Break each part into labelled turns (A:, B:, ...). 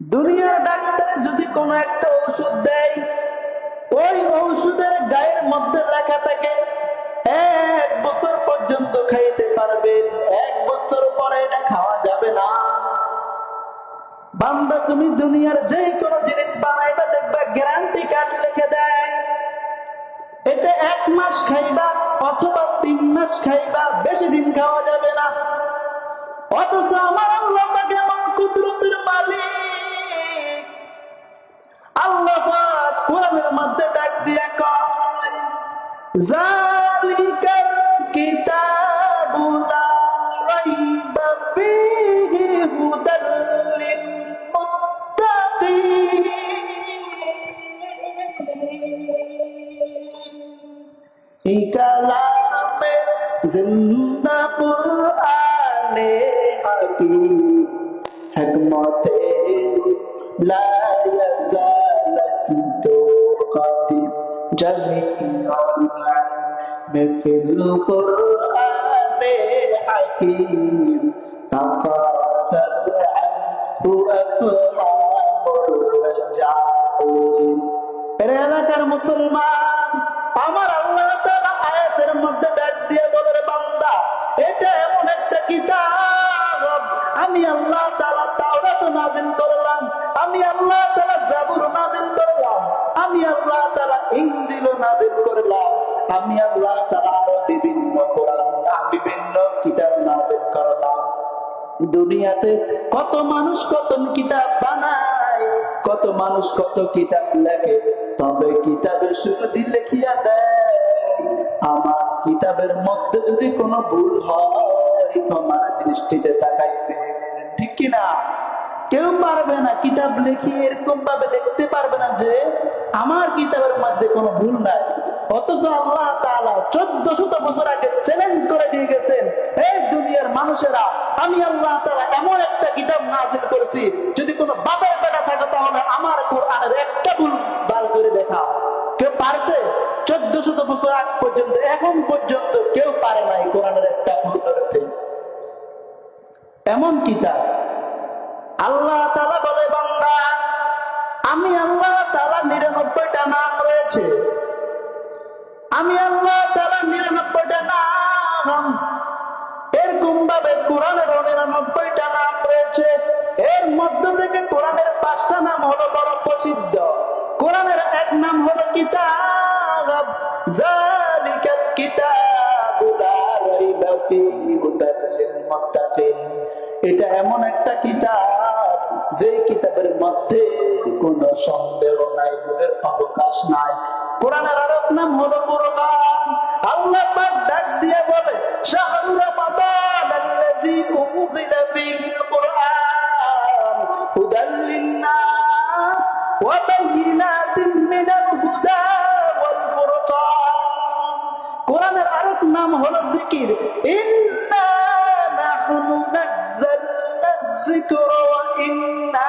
A: দুনিয়ার ডাক্তারে যদি কোনো একটা ওষুধ দেয়, ওই ঔষধের গায়ের মধ্যে লেখা থাকে, এক বছর পর্যন্ত খাইতে পারবেন, এক বছর পরে এটা খাওয়া যাবে না। বান্দা, তুমি দুনিয়ার যে কোনো জিনিস বানাইবা, দেখবা গ্যারান্টি কার্ড লিখে দেয়। এটা এক মাস খাইবা অথবা তিন মাস খাইবা, বেশি দিন খাওয়া যাবে না। অথচ আমার কোরআনের মধ্যে ডাক দিয়ে কয়, জালিকাল কিতাবু লা রাইবা ফীহি হুদাল লিল মুত্তাকিন এই কালামে জিন্দা কুরআনে হাকিম, হিকমতে লা এটা এমন একটা আমি আল্লাহ তাআলা তাওরাত নাযিল করলাম, আমি আল্লাহ জাবুর নাযিল করলাম, আমি আল্লাহ তাআলা ইনজিল করলাম। আমি আল্লাহ তাআলা বিভিন্ন কোরআন বিভিন্ন কিতাব নাযিল করলাম। দুনিয়াতে কত মানুষ কত কিতাব বানায়, কত মানুষ কত কিতাব লেখে, তবে কিতাবের শুরুতে লেখিয়া দেয়। আমার কিতাবের মধ্যে যদি কোনো ভুল হয়, ক্ষমার দৃষ্টিতে তাকাইবে ঠিক কিনা? কেউ পারবে না কিতাব লিখি এরকম ভাবে লিখতে পারবে না যে আমার কিতাবের মধ্যে কোনো ভুল নাই। অথচ আল্লাহ চোদ্দ শত বছর আগে চ্যালেঞ্জ করে দিয়ে গেছেন এই দুনিয়ার মানুষেরা, আমি আল্লাহ তাআলা এমন একটা কিতাব নাজিল করেছি, যদি কোনো বাপের বেটা থাকে তাহলে আমার কোরআনের একটা ভুল বার করে দেখাও কেউ পারছে? চোদ্দ শত বছর আগ পর্যন্ত, এখন পর্যন্ত কেউ পারে নাই কোরআনের একটা ভুল ধরতে। এমন কিতাব আল্লাহ তালা বলে, বান্দা, আমি আল্লাহ তালা নিরানব্বইটা নাম রয়েছে। আমি আল্লাহ তালা নিরানব্বইটা নাম। এরকম ভাবে কোরআনের নিরানব্বইটা নাম রয়েছে? এর মধ্য থেকে কোরআনের পাঁচটা নাম হলো বড় প্রসিদ্ধ। কোরআনের এক নাম হলো কিতাব। জালিকাল কিতাবু লা রাইবা ফীহি হুদাল লিল মুত্তাকিন। এটা এমন একটা কিতাব মধ্যে কোনো সন্দেহ নাই ভুলের অবকাশ নাই। কোরআনের আরেক নাম হলো ফুরকান আল্লাহ পাক ডাক দিয়ে বলে শাহরু রমাদান উনজিলা কুরআন হুদাল ওয়া মিনাল হুদা ওয়াল ফুরকান। কোরআনের নাম হলো জিকির। ইন্না নাহনু নাযালনা যিকর ওয়া ইন্না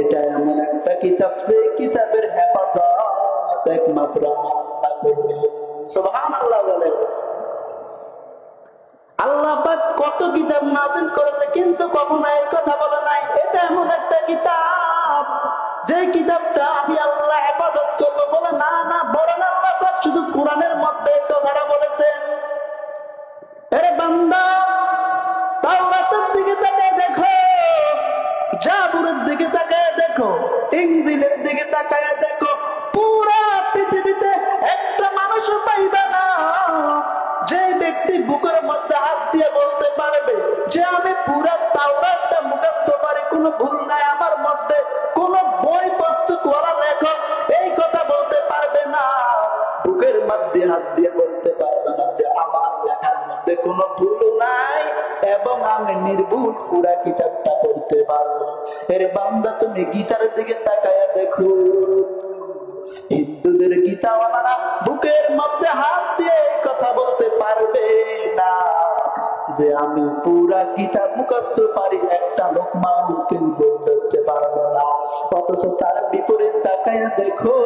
A: এটা এমন একটা কিতাব যে কিতাবের হেফাজত একমাত্র আল্লাহ করবে। বলে। আল্লাহ কত কিতাব নাজিল করেছে, কিন্তু কখনো এই কথা বলে নাই। এটা এমন একটা কিতাব, যে কিতাবটা আমি আল্লাহ হেফাজত করব বলে না না বলেন আল্লাহ শুধু কোরআনের মধ্যে কথাটা বলেছেন। বান্দা তাওরাতের দিকে তাকায় দেখো, পুরা পৃথিবীতে একটা মানুষও পাইবে না। যে ব্যক্তি বুকের মধ্যে হাত দিয়ে বলতে পারবে যে আমি পুরা তাও একটা মুখস্থ পারি কোনো ভুল নাই। মধ্যে কোনো ভুল নাই, এবং আমি নির্ভুল পুরা কিতাবটা পড়তে পারব। এর বান্দা তুমি গীতার দিকে তাকায়া দেখো। হিন্দুদের গীতাওয়ালারা বুকের মধ্যে হাত দিয়ে কথা বলতে পারবে না, যে আমি পুরা কিতাব মুখস্থ পারি, একটা লোকমা কেউ বলতে পারবে না, অথচ তার বিপরীত তাকায় দেখো।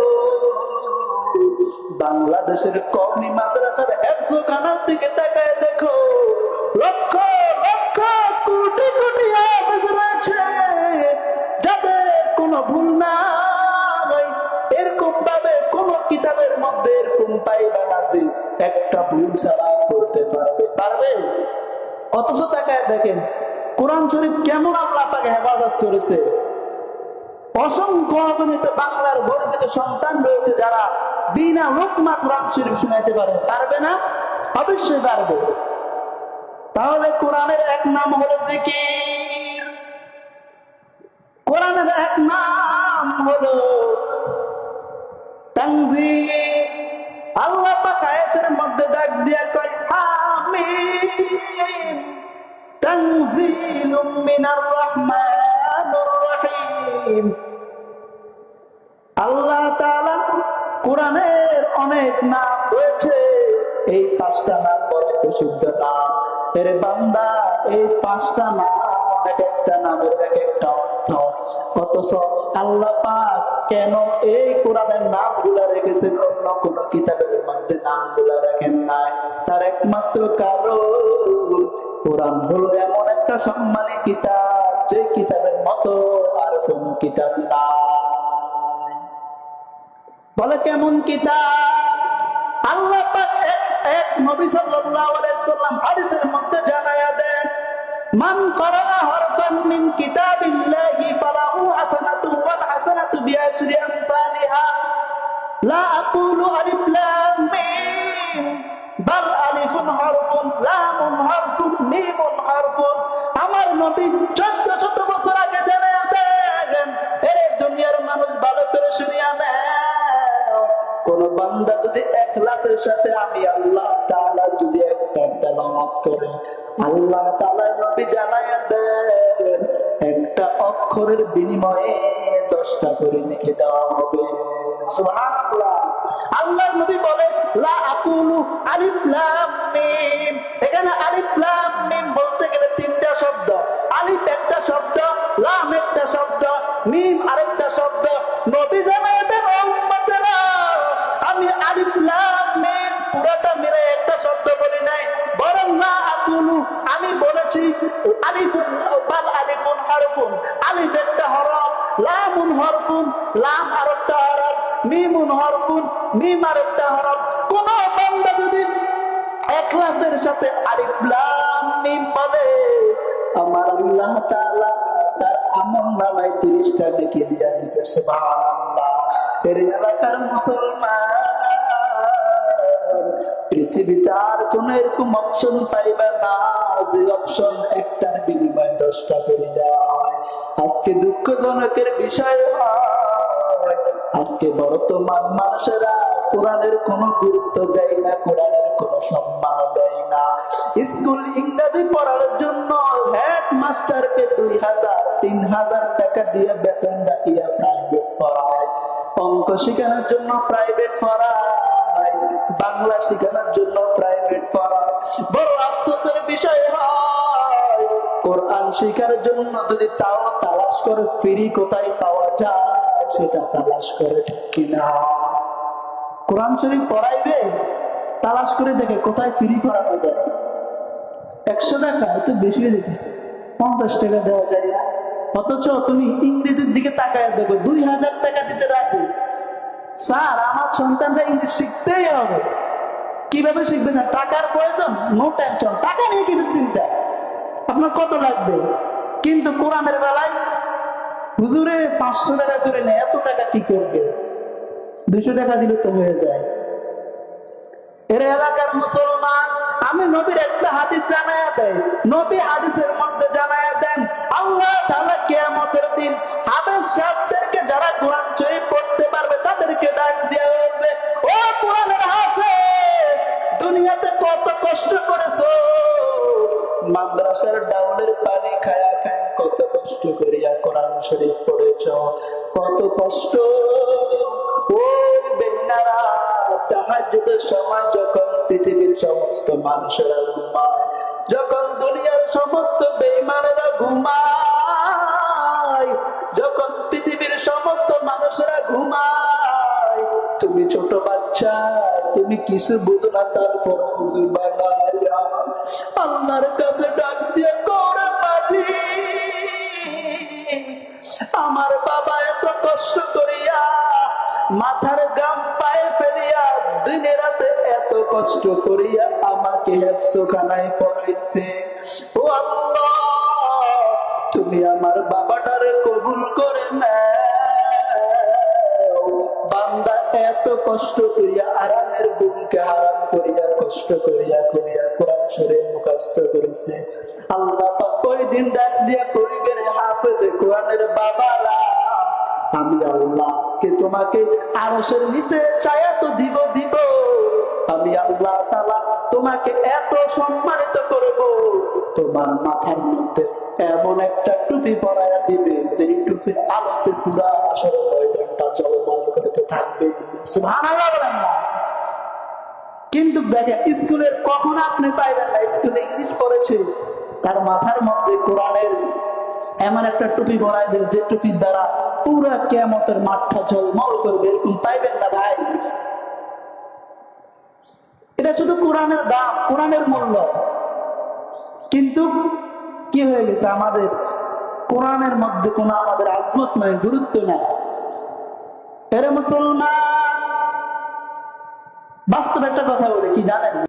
A: বাংলাদেশের কমি মাদ্রাসার একশো খানার দিকে তাকায় দেখো, লক্ষ লক্ষ কোটি কোটি রয়েছে। যাদের কোনো ভুল কোন কিতাবের মধ্যে এরকম পাইবা একটা ভুল ছাড়া করতে পারবে। পারবে? অথচ তাকায় দেখেন, কোরআন শরীফ কেমন আল্লাহ তাকে হেফাজত করেছে? অসংখ্য অগণিত বাংলার গর্বিত সন্তান রয়েছে যারা বিনা লোকমা কোরআন শরীফ শুনাইতে পারে। পারবে না? অবশ্যই পারবে। তাহলে কোরআনের এক নাম হলো জিকির। কোরআনের এক নাম হলো তানজিল। আল্লাহ পাক মধ্যে ডাক দিয়া কয় আমিন তানজিলুম মিনার রহমানির রহিম আল্লাহ কোরআনের অনেক নাম রয়েছে। এই পাঁচটা নাম বড় প্রসিদ্ধ নাম। এর বান্দা এই পাঁচটা নাম কোরআনের কিতাবের মধ্যে নামগুলা রাখেন নাই। তার একমাত্র কারণ কোরআন হলো এমন একটা সম্মানী কিতাব। যে কিতাবের মতো আর কোন কিতাব না বলে কেমন কিতাব? আল্লাহ এক নবী সাল্লাল্লাহু আলাইহি সাল্লাম হাদিসের মধ্যে জানায়া দেন, মান করানা হরফান মিন কিতাবিল্লাহি ফালাহু হাসানাতু ওয়াল হাসানাতু বিআশরি আমসালিহা। লা আকুলু আলিফ লাম মিম। বাল আলিফুন হরফুন, লামুন হরফুন, মিমুন হরফুন। আমার নবী 1400 বছর আগে জানায়া দেন এই দুনিয়ার মানুষ ভালো করে শুনিয়া কোন বান্দা যদি এখলাসের সাথে আমি আল্লাহ তাআলা যদি একটা তেলাওয়াত করে, আল্লাহ তাআলা নবী জানায়া দেন, একটা অক্ষরের বিনিময়ে দশটা করে লিখে দেওয়া হবে। আল্লাহ নবী বলে লা এখানে বলতে গেলে তিনটা শব্দ। একটা শব্দ, লাম একটা শব্দ, মিম আরেকটা শব্দ। নবী আমি আলিফ লাম পুরোটা মিলে একটা শব্দ বলি নাই। বরং না আকুলু আমি বলেছি, আলিফুন আলিফুন হরফুন। আলিফ একটা হরফ। লামুন হরফুন, লাম আরেকটা হরফ, মিমুন হরফুন, মিম আরেকটা হরফ। কোন বান্দা যদি একলাসের সাথে আলিফ, লাম, মিম বলে আমার আল্লাহ তাআলা তার আমল নামায় তিরিশটা লিখে দিয়া দিবে, সুবহানাল্লাহ। এর এলাকার মুসলমান পৃথিবীতে আর কোন এরকম অপশন পাইবে না যে অপশন একটার দশটা করে আজকে দুঃখজনকের বিষয় আজকে বর্তমান মানুষেরা কোরআনের কোনো গুরুত্ব দেয় না, কোরআনের কোনো সম্মান দেয় না। স্কুল ইংরেজি পড়ার জন্য হেড মাস্টারকে দুই হাজার, তিন হাজার টাকা দিয়ে বেতন রাখিয়া প্রাইভেট পড়ায়। অঙ্ক শেখানোর জন্য প্রাইভেট পড়ায়। বাংলা শেখানোর জন্য প্রাইভেট পড়ায়। বড় আফসোসের বিষয় হয়, কোরআন শেখার জন্য যদি তাও তালাশ করে, ফ্রি কোথায় পাওয়া যায়? সেটা তালাশ করে ঠিক কিনা? কোরআন শরীফ পড়াইবে, তালাশ করে দেখে কোথায় ফ্রি পড়ানো যায়? একশো টাকা এত বেশি যেতেছে। পঞ্চাশ টাকা দেওয়া যায় না। অথচ তুমি ইংরেজির দিকে তাকায় দেবো দুই হাজার টাকা স্যার, আমার সন্তানরা ইংলিশ শিখতেই হবে। কীভাবে শিখবে না? টাকার প্রয়োজন? নো টেনশন টাকা নিয়ে কিছু চিন্তা। আপনার কত লাগবে? কিন্তু কোরআনের বেলায় হুজুরে পাঁচশো টাকা করে নেয়, এত টাকা কি করবে? দুশো টাকা দিলে তো হয়ে যায়। এর এলাকার মুসলমান, আমি নবীর একটা হাদিস দেয় নবী হাদিসের মধ্যে জানায়া দেন, আল্লাহ দিন সাহেবদেরকে কষ্ট করেছ? মাদ্রাসার ডাউনের পানি খায়া খায়া কত কষ্ট করিয়া কোরআন শরীফ পড়েছ? কত কষ্ট? দুনিয়ার সমস্ত যখন পৃথিবীর সমস্ত মানুষেরা ঘুমায়, তুমি ছোট বাচ্চা, তুমি কিছু বুঝো না তারপর বুঝবা করিয়া আমাকে হেফসোখানায় পড়াইছে। ও তুমি আমার বাবাটারে কবুল করে বান্দা এত কষ্ট করিয়া আরামের গুণকে করিয়া, কষ্ট করিয়া করিয়া কোরআন শরীর করেছে। আল্লাহ দিন ডাক দিয়া হাফেজে কোরআনের বাবারা? আমি আল্লাহ আজকে তোমাকে আরশের নিচে চায়া তো দিব দিব। আমি আল্লাহ তাআলা তোমাকে এত সম্মানিত করব। তোমার মাথার মধ্যে এমন একটা টুপি পরায়া দিবে সেই টুপির আলোতে পুরা আসলে ময়দানটা জলমল করতে থাকবে। কিন্তু দেখেন স্কুলের কখন আপনি পাইবেন না, স্কুলে ইংলিশ পড়েছে। তার মাথার মধ্যে কোরআনের এমন একটা টুপি বড়াইবে যে টুপির দ্বারা পুরা কেমতের মাঠটা ঝলমল করবে এরকম পাইবেন না ভাই? এটা শুধু কোরআনের দাম, কোরআনের মূল্য। কিন্তু কি হয়ে গেছে আমাদের? কোরআনের মধ্যে কোন আমাদের আজমত নাই, গুরুত্ব নাই। এরা মুসলমান। বাস্তব একটা কথা বলে, কি জানেন?